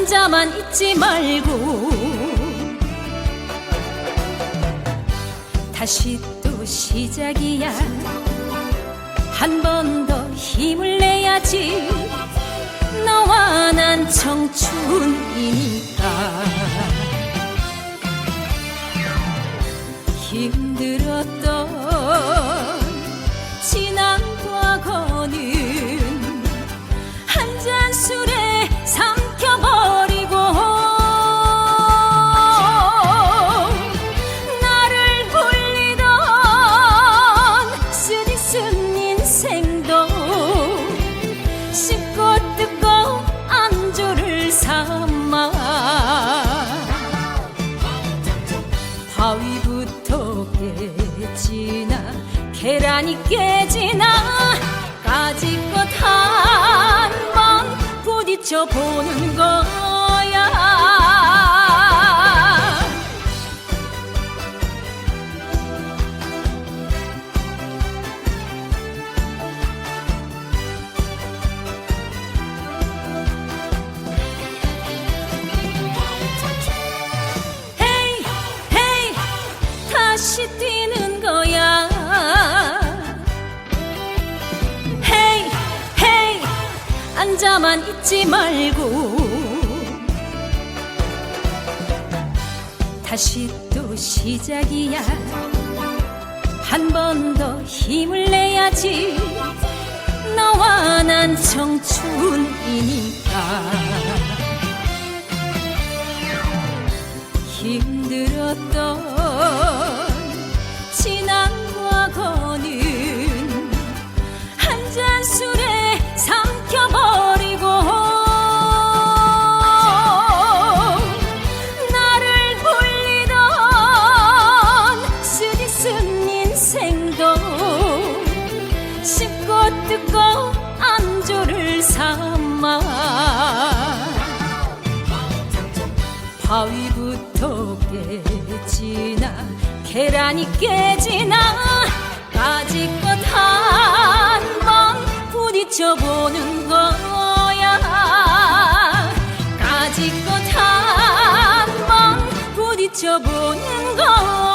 앉아만 있지 말고 다시 또 시작이야. 한 번 더 힘을 내야지. 너와 난 청춘이니까 씹고 뜯고 안주를 삼아 바위부터 깨지나 계란이 깨지나 까짓것 한 번 부딪혀 보는 거 앉아만 있지 말고 다시 또 시작이야. 한 번 더 힘을 내야지. 너와 난 청춘이니까 삼아 바위부터 깨지나 계란이 깨지나 까짓것 한번 부딪혀 보는 거야. 까짓것 한번 부딪혀 보는 거야